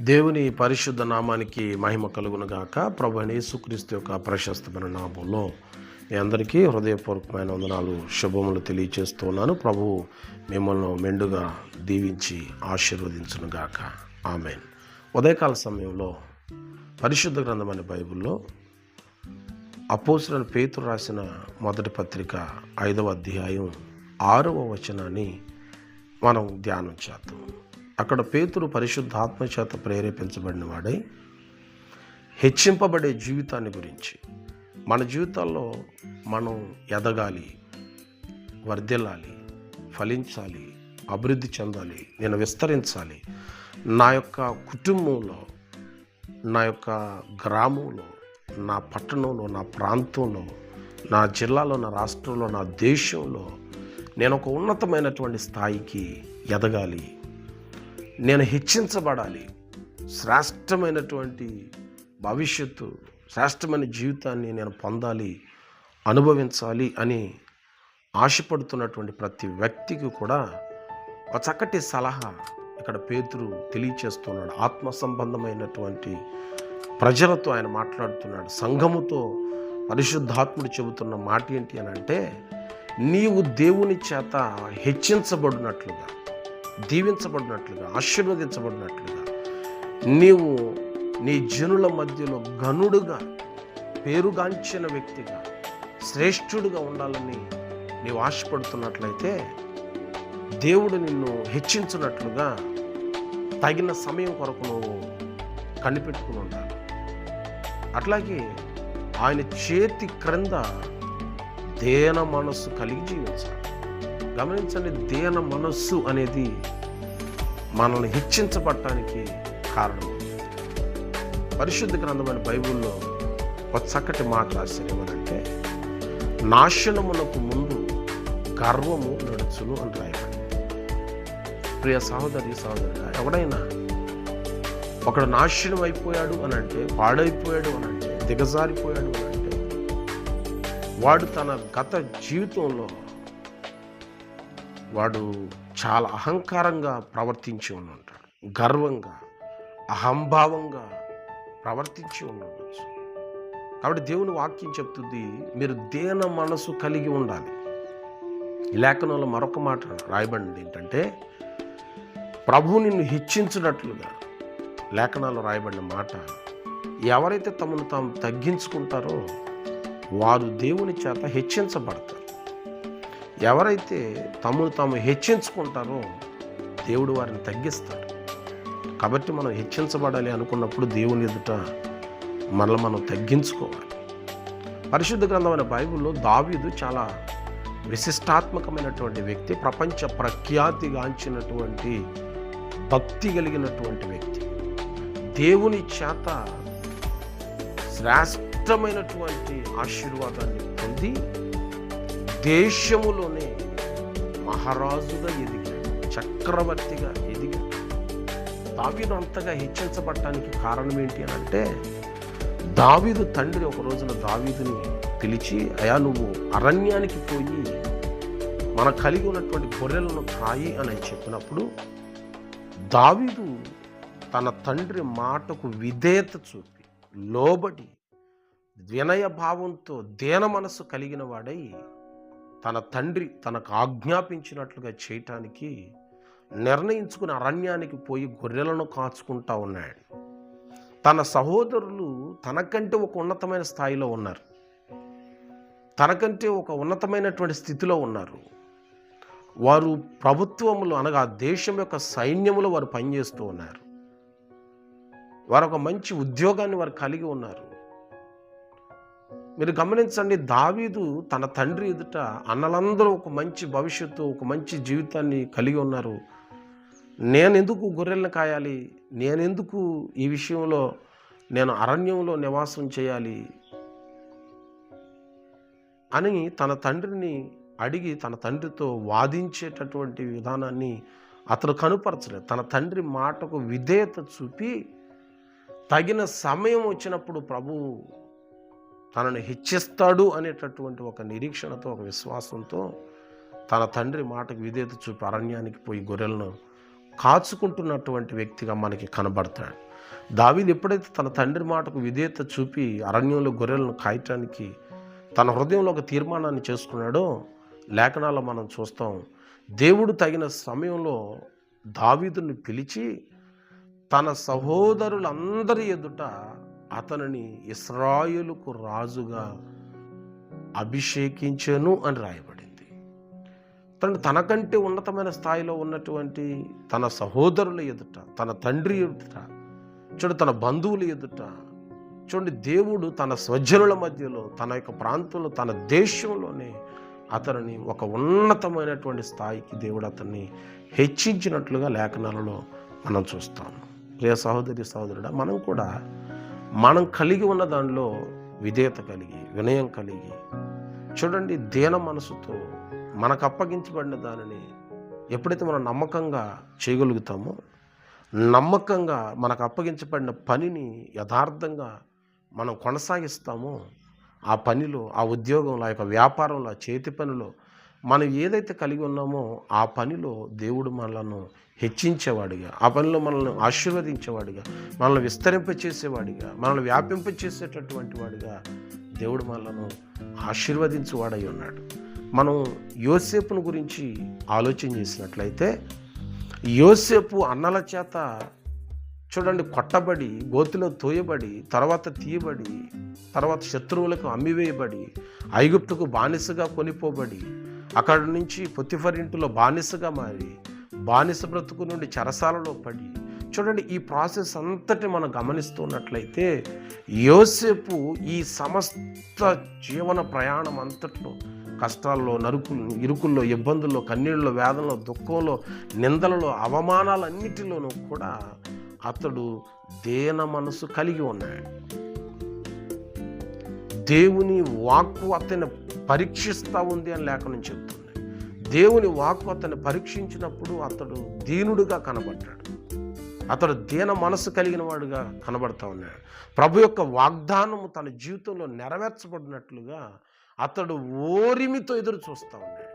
దేవుని పరిశుద్ధ నామానికి మహిమ కలుగును గాక. ప్రభు యేసుక్రీస్తు యొక్క ప్రశస్తమైన నామంలో మీ అందరికీ హృదయపూర్వకమైన వందనాలు శుభములు తెలియచేస్తున్నాను ప్రభు మిమ్మల్ని మెండుగా దీవించి ఆశీర్వదించును గాక. ఆమెన్. ఉదయకాల సమయంలో పరిశుద్ధ గ్రంథమైన బైబిల్లో అపోసులను పేతురు రాసిన మొదటి పత్రిక ఐదవ అధ్యాయం ఆరవ వచనాన్ని మనం ధ్యానం చేద్దాం. అక్కడ పేతురు పరిశుద్ధాత్మ చేత ప్రేరేపించబడిన వాడై హెచ్చింపబడే జీవితాన్ని గురించి. మన జీవితాల్లో మనం ఎదగాలి వర్ధిల్లాలి ఫలించాలి అభివృద్ధి చెందాలి నేను విస్తరించాలి. నా యొక్క కుటుంబంలో నా యొక్క గ్రామంలో నా పట్టణంలో నా ప్రాంతంలో నా జిల్లాలో నా రాష్ట్రంలో నా దేశంలో నేను ఒక ఉన్నతమైనటువంటి స్థాయికి ఎదగాలి. నేను హెచ్చించబడాలి. శ్రేష్టమైనటువంటి భవిష్యత్తు శ్రేష్టమైన జీవితాన్ని నేను పొందాలి అనుభవించాలి అని ఆశపడుతున్నటువంటి ప్రతి వ్యక్తికి కూడా ఒక చక్కటి సలహా ఇక్కడ పేతురు తెలియచేస్తున్నాడు. ఆత్మ సంబంధమైనటువంటి ప్రజలతో ఆయన మాట్లాడుతున్నాడు. సంఘముతో పరిశుద్ధాత్ముడు చెబుతున్న మాట ఏంటి అని అంటే నీవు దేవుని చేత హెచ్చించబడినట్లుగా దీవించబడినట్లుగా ఆశీర్వదించబడినట్లుగా నీవు నీ జనుల మధ్యలో గనుడుగా పేరుగాంచిన వ్యక్తిగా శ్రేష్ఠుడుగా ఉండాలని నీవు ఆశపడుతున్నట్లయితే దేవుడు నిన్ను హెచ్చించినట్లుగా తగిన సమయం కొరకు నువ్వు కనిపెట్టుకుని ఉండాలి. అట్లాగే ఆయన చేతి క్రింద దేన మనస్సు కలిగి జీవించాలి. గమనించండి దేన మనస్సు అనేది మనల్ని హెచ్చించబడటానికి కారణం. పరిశుద్ధ గ్రంథమైన బైబిల్లో ఒక చక్కటి మాట రాశారు ఏమనంటే నాశనమునకు ముందు గర్వము నడుచును అని రాయబడి ప్రియ సహోదరి సహోదరుగా ఎవడైనా ఒకడు నాశనం అయిపోయాడు అని అంటే పాడైపోయాడు అని అంటే దిగజారిపోయాడు అని అంటే వాడు తన గత జీవితంలో వాడు చాలా అహంకారంగా ప్రవర్తించి ఉండి ఉంటాడు గర్వంగా అహంభావంగా ప్రవర్తించి ఉండవచ్చు కాబట్టి దేవుని వాక్యం చెప్తుంది మీరు దేన మనసు కలిగి ఉండాలి. లేఖనంలో మరొక మాట రాయబడింది ఏంటంటే ప్రభు నిన్ను హెచ్చించినట్లుగా లేఖనాలు రాయబడిన మాట ఎవరైతే తమను తాము తగ్గించుకుంటారో వారు దేవుని చేత హెచ్చించబడతారు. ఎవరైతే తమను తాము హెచ్చించుకుంటారో దేవుడు వారిని తగ్గిస్తాడు. కాబట్టి మనం హెచ్చించబడాలి అనుకున్నప్పుడు దేవుని ఎదుట మనల్ని మనం తగ్గించుకోవాలి. పరిశుద్ధ గ్రంథమైన బైబిల్లో దావీదు చాలా విశిష్టాత్మకమైనటువంటి వ్యక్తి ప్రపంచ ప్రఖ్యాతిగాంచినటువంటి భక్తి కలిగినటువంటి వ్యక్తి. దేవుని చేత శ్రేష్టమైనటువంటి ఆశీర్వాదాన్ని పొంది దేశములోనే మహారాజుగా ఎదిగాడు చక్రవర్తిగా ఎదిగాడు దావీదు అంతగా హెచ్చించబడటానికి కారణం ఏంటి అని అంటే దావీదు తండ్రి ఒక రోజున దావీదుని పిలిచి అయా నువ్వు అరణ్యానికి పోయి మన కలిగి ఉన్నటువంటి గొర్రెలను కాయి అని చెప్పినప్పుడు దావీదు తన తండ్రి మాటకు విధేయత చూపి లోబడి వినయ భావంతో దేన మనసు కలిగిన వాడై తన తండ్రి తనకు ఆజ్ఞాపించినట్లుగా చేయటానికి నిర్ణయించుకుని అరణ్యానికి పోయి గొర్రెలను కాచుకుంటా ఉన్నాడు. తన సహోదరులు తనకంటే ఒక ఉన్నతమైన స్థాయిలో ఉన్నారు. తనకంటే ఒక ఉన్నతమైనటువంటి స్థితిలో ఉన్నారు. వారు ప్రభుత్వములు అనగా దేశం యొక్క సైన్యములో వారు పనిచేస్తూ ఉన్నారు. వారు ఒక మంచి ఉద్యోగాన్ని వారు కలిగి ఉన్నారు. మీరు గమనించండి దావీదు తన తండ్రి ఎదుట అన్నలందరూ ఒక మంచి భవిష్యత్తు ఒక మంచి జీవితాన్ని కలిగి ఉన్నారు. నేనెందుకు గొర్రెలను కాయాలి? నేనెందుకు ఈ విషయంలో నేను అరణ్యంలో నివాసం చేయాలి? అని తన తండ్రిని అడిగి తన తండ్రితో వాదించేటటువంటి విధానాన్ని అతను కనుపరచలేదు. తన తండ్రి మాటకు విధేయత చూపి తగిన సమయం వచ్చినప్పుడు ప్రభువు తనను హెచ్చిస్తాడు అనేటటువంటి ఒక నిరీక్షణతో ఒక విశ్వాసంతో తన తండ్రి మాటకు విధేత చూపి అరణ్యానికి పోయి గొర్రెలను కాచుకుంటున్నటువంటి వ్యక్తిగా మనకి కనబడతాడు. దావీదు ఎప్పుడైతే తన తండ్రి మాటకు విధేయత చూపి అరణ్యంలో గొర్రెలను కాయటానికి తన హృదయంలో ఒక తీర్మానాన్ని చేసుకున్నాడో లేఖనాల్లో మనం చూస్తాం దేవుడు తగిన సమయంలో దావీదుని పిలిచి తన సహోదరులందరి ఎదుట అతనిని ఇస్రాయులకు రాజుగా అభిషేకించాను అని రాయబడింది. తను తనకంటే ఉన్నతమైన స్థాయిలో ఉన్నటువంటి తన సహోదరుల ఎదుట తన తండ్రి ఎదుట చూడు తన బంధువుల ఎదుట చూడండి దేవుడు తన స్వజనుల మధ్యలో తన యొక్క ప్రాంతంలో తన దేశంలోనే అతనిని ఒక ఉన్నతమైనటువంటి స్థాయికి దేవుడు అతన్ని హెచ్చించినట్లుగా లేఖనాలలో మనం చూస్తాం. ప్రియ సహోదరి సహోదరుడా మనం కూడా మనం కలిగి ఉన్న దానిలో విధేయత కలిగి వినయం కలిగి చూడండి దీన మనసుతో మనకు అప్పగించబడిన దానిని ఎప్పుడైతే మనం నమ్మకంగా చేయగలుగుతామో నమ్మకంగా మనకు అప్పగించబడిన పనిని యథార్థంగా మనం కొనసాగిస్తామో ఆ పనిలో ఆ ఉద్యోగంలో ఆ యొక్క వ్యాపారంలో ఆ చేతి పనిలో మనం ఏదైతే కలిగి ఉన్నామో ఆ పనిలో దేవుడు మనలను హెచ్చించేవాడిగా ఆ పనిలో మనల్ని ఆశీర్వదించేవాడిగా మనల్ని విస్తరింపచేసేవాడిగా మనల్ని వ్యాపింపచేసేటటువంటి వాడిగా దేవుడు మనలను ఆశీర్వదించువాడై ఉన్నాడు. మనం యోసేపును గురించి ఆలోచన చేసినట్లయితే యోసేపు అన్నల చేత చూడండి కొట్టబడి గోతిలో తోయబడి తర్వాత తీయబడి తర్వాత శత్రువులకు అమ్మివేయబడి ఐగుప్తుకు బానిసగా కొనిపోబడి అక్కడి నుంచి పొత్తిఫరింటిలో బానిసగా మారి బానిస బ్రతుకు నుండి చెరసాలలో పడి చూడండి ఈ ప్రాసెస్ అంతటి మనం గమనిస్తున్నట్లయితే యోసేపు ఈ సమస్త జీవన ప్రయాణం అంతట్లో కష్టాల్లో నరుకులు ఇరుకుల్లో ఇబ్బందుల్లో కన్నీళ్ళలో వేదనలో దుఃఖంలో నిందలలో అవమానాలన్నిటిలోనూ కూడా అతడు దేన మనసు కలిగి ఉన్నాడు. దేవుని వాక్కు అతన్ని పరీక్షిస్తూ ఉంది అని లేఖనం చెప్తుంది. దేవుని వాక్కు అతను పరీక్షించినప్పుడు అతడు దీనుడుగా కనబడ్డాడు. అతడు దీన మనసు కలిగిన వాడుగా కనబడతా ఉన్నాడు. ప్రభు యొక్క వాగ్దానము తన జీవితంలో నెరవేర్చబడినట్లుగా అతడు ఓరిమితో ఎదురు చూస్తూ ఉన్నాడు.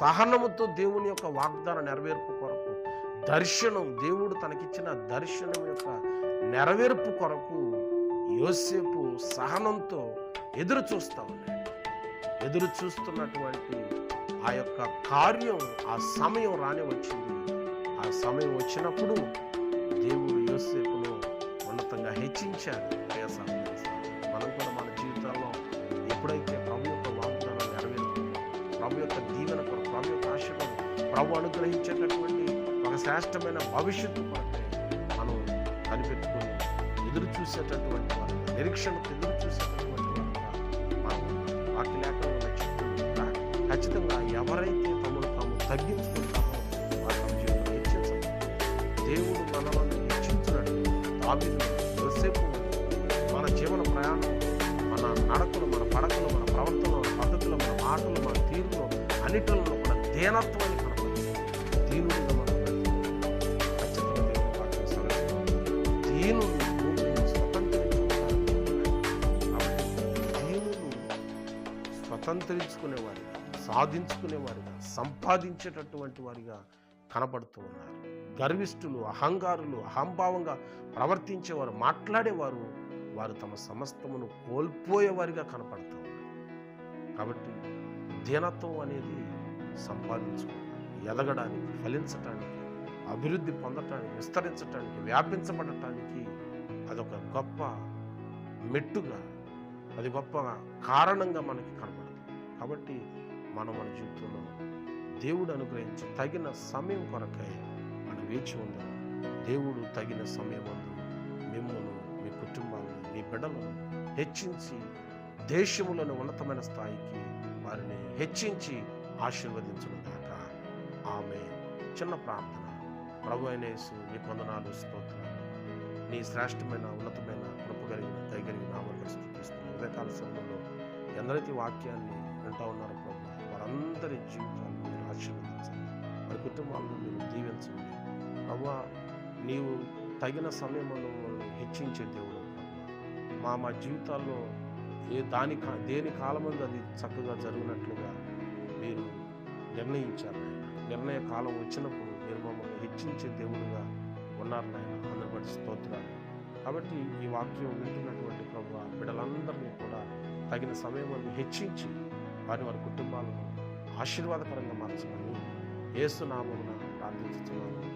సహనముతో దేవుని యొక్క వాగ్దాన నెరవేర్పు కొరకు దర్శనం దేవుడు తనకిచ్చిన దర్శనం యొక్క నెరవేర్పు కొరకు యోసేపు సహనంతో ఎదురు చూస్తూ ఉన్నాడు. ఎదురు చూస్తున్నటువంటి ఆ యొక్క కార్యం ఆ సమయం రాని వచ్చింది. ఆ సమయం వచ్చినప్పుడు దేవుడు యోసేపును ఉన్నతంగా హెచ్చించాడు. మనం కూడా మన జీవితాల్లో ఎప్పుడైతే ప్రభు యొక్క వాగ్దానం నెరవేరుతుందో ప్రభు యొక్క దీవెన కొరకు ప్రభు యొక్క ఆశీర్వాదం ప్రభు అనుగ్రహించేటటువంటి ఒక శ్రేష్టమైన భవిష్యత్తు ఎదురు చూసేటటువంటి వారు నిరీక్షణకు ఎదురు చూసేటటువంటి వారు వాటి వాక్య లేఖనంలో ఖచ్చితంగా ఎవరైతే తమను తాము తగ్గించుకుంటామో వారు జీవితం హెచ్చించాలి దేవుడు మనలను హెచ్చించినట్టు దావీదు యోసేపు మన జీవన ప్రయాణం మన నడకలు మన పడకలు మన ప్రవర్తన మన పద్ధతులు మన మాటలు మన తీరులో అన్నిటిలో కూడా దీనత్వాన్ని స్వతంత్రించుకునేవారిగా సాధించుకునేవారిగా సంపాదించేటటువంటి వారిగా కనబడుతూ ఉన్నారు. గర్విష్ఠులు అహంగారులు అహంభావంగా ప్రవర్తించేవారు మాట్లాడేవారు వారు తమ సమస్తమును కోల్పోయేవారిగా కనపడుతూ ఉన్నారు. కాబట్టి దీనత్వం అనేది సంపాదించుకోవాలి ఎదగడానికి ఫలించటానికి అభివృద్ధి పొందటానికి విస్తరించటానికి వ్యాపించబడటానికి అదొక గొప్ప మెట్టుగా అది గొప్ప కారణంగా మనకి కనబడుతుంది కాబట్టి మనం మన జీవితంలో దేవుడు అనుగ్రహించి తగిన సమయం కొరకై మనం వేచి ఉందాం. దేవుడు తగిన సమయం అందు మిమ్మల్ని మీ కుటుంబాలను మీ బిడ్డలను హెచ్చించి దేశములను ఉన్నతమైన స్థాయికి వారిని హెచ్చించి ఆశీర్వదించుగాక ఆమె చిన్న ప్రార్థన. ప్రభు అయినేసు నీ కొందనాలు స్తోత్రాలు. నీ శ్రేష్టమైన ఉన్నతమైన కృప కలిగిన దయగలిగిన నామలు స్థుతిస్తున్నాను ఉదయకాల సమయంలో ఎందరైతే వాక్యాన్ని అంటూ ఉన్నారు ప్రభు. వారందరి జీవితాలను మీరు ఆశీర్వదించండి. వారి కుటుంబాలను మీరు దీవించండి. ప్రభా నీవు తగిన సమయంలో హెచ్చించే దేవుడు మా మా జీవితాల్లో ఏ దాని కా- దేని కాలమందు అది చక్కగా జరిగినట్లుగా మీరు నిర్ణయించారు నిర్ణయ కాలం వచ్చినప్పుడు మీరు మమ్మల్ని హెచ్చించే దేవుడుగా ఉన్నారు నాయన. అందుని స్తోత్రాలు. కాబట్టి ఈ వాక్యం వింటున్నటువంటి ప్రభు బిడ్డలందరినీ కూడా తగిన సమయం హెచ్చించి వారి వారి కుటుంబాలను ఆశీర్వాదకరంగా మార్చమని ఏసునామమున ప్రార్థించుతున్నాను